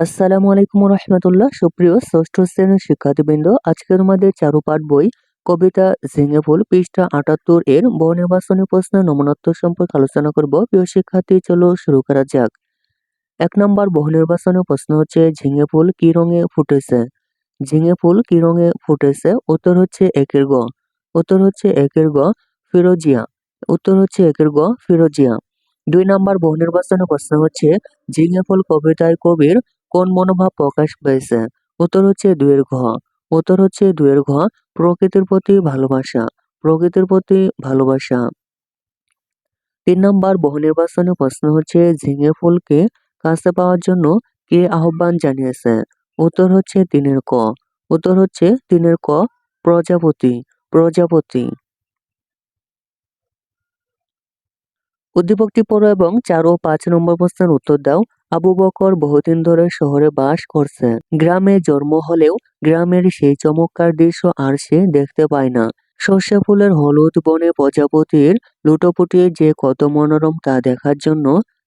আসসালামু আলাইকুম রহমতুল্লাহ সুপ্রিয় ষষ্ঠ শ্রেণির শিক্ষার্থীবৃন্দ, আজকে তোমাদের চারুপাঠ বই কবিতা ঝিঙে ফুল, পৃষ্ঠা আটাত্তর এর বহু নির্বাচনী প্রশ্নের নমনত্ব সম্পর্কে আলোচনা করব। প্রিয় শিক্ষার্থী, চলো শুরু করা যাক। এক নম্বর বহু নির্বাচনী প্রশ্ন হচ্ছে, ঝিঙে ফুল কি রঙে ফুটেছে? ঝিঙে ফুল কি রঙে ফুটেছে? উত্তর হচ্ছে একের গ। উত্তর হচ্ছে একের গ, ফিরোজিয়া। উত্তর হচ্ছে একের গ, ফিরোজিয়া। দুই নম্বর বহু নির্বাচনী প্রশ্ন হচ্ছে, ঝিঙে ফুল কবিতায় কবির কোন মনোভাব প্রকাশ পেয়েছে? উত্তর হচ্ছে দুয়ের ঘ। উত্তর হচ্ছে দুয়ের ঘ, প্রকৃতির প্রতি ভালোবাসা, প্রকৃতির প্রতি ভালোবাসা। তিন নম্বর বহু নির্বাচনী প্রশ্ন হচ্ছে, ঝিঙে ফুলকে কাছে পাওয়ার জন্য কে আহ্বান জানিয়েছে? উত্তর হচ্ছে তিনের ক। উত্তর হচ্ছে তিনের ক, প্রজাপতি প্রজাপতি। উদ্দীপকটি পড়ো এবং চার ও পাঁচ নম্বর প্রশ্নের উত্তর দাও। আবু বকর বহুদিন ধরে শহরে বাস করছে। গ্রামে জন্ম হলেও গ্রামের সেই চমৎকার দৃশ্য আর সে দেখতে পায় না। সর্ষে ফুলের হলুদ বনে প্রজাপতির লুটোপুটি যে কত মনোরম তা দেখার জন্য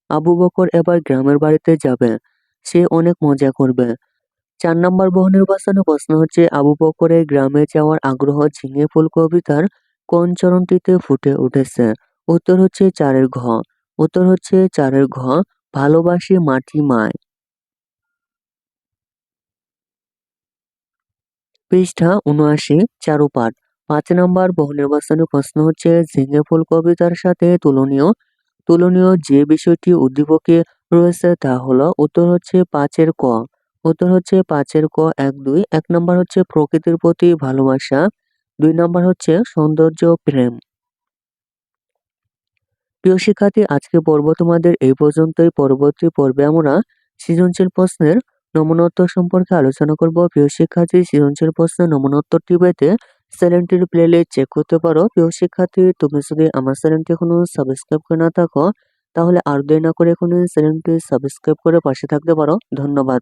আবু বকর এবার গ্রামের বাড়িতে যাবে। সে অনেক মজা করবে। চার নম্বর বহু নির্বাচনে প্রশ্ন হচ্ছে, আবু বকরের গ্রামে যাওয়ার আগ্রহ ঝিঙে ফুল কবিতার কোন চরণটিতে ফুটে উঠেছে? উত্তর হচ্ছে, চারের ঘ। উত্তর হচ্ছে, চারের ঘ। ভালোবাসি মাটি মায়। পৃষ্ঠা উনআশি চারুপাঠ। পাঁচ নম্বর বহু নির্বাচনী প্রশ্ন হচ্ছে, ঝিঙে ফুল কবিতার সাথে তুলনীয়? তুলনীয় যে বিষয়টি উদ্দীপকে রয়েছে তা হলো, উত্তর হচ্ছে পাঁচের ক। উত্তর হচ্ছে পাঁচের ক, এক, দুই। এক নম্বর হচ্ছে প্রকৃতির প্রতি ভালোবাসা। দুই নম্বর হচ্ছে সৌন্দর্য, প্রেম। প্রিয় শিক্ষার্থী আজকে পর্ব তোমাদের এই পর্যন্তই। পরবর্তী পর্বে আমরা সৃজনশীল প্রশ্নের নমনোত্তর সম্পর্কে আলোচনা করব। প্রিয় শিক্ষার্থী, সৃজনশীল প্রশ্নের নমনোত্তরটি পেতে চ্যানেলটির প্লেলিস্ট চেক করতে পারো। প্রিয় শিক্ষার্থী, তুমি যদি আমার চ্যানেলটি এখনও সাবস্ক্রাইব করে না থাকো, তাহলে আর দেরি না করে এখনই চ্যানেলটি সাবস্ক্রাইব করে পাশে থাকতে পারো। ধন্যবাদ।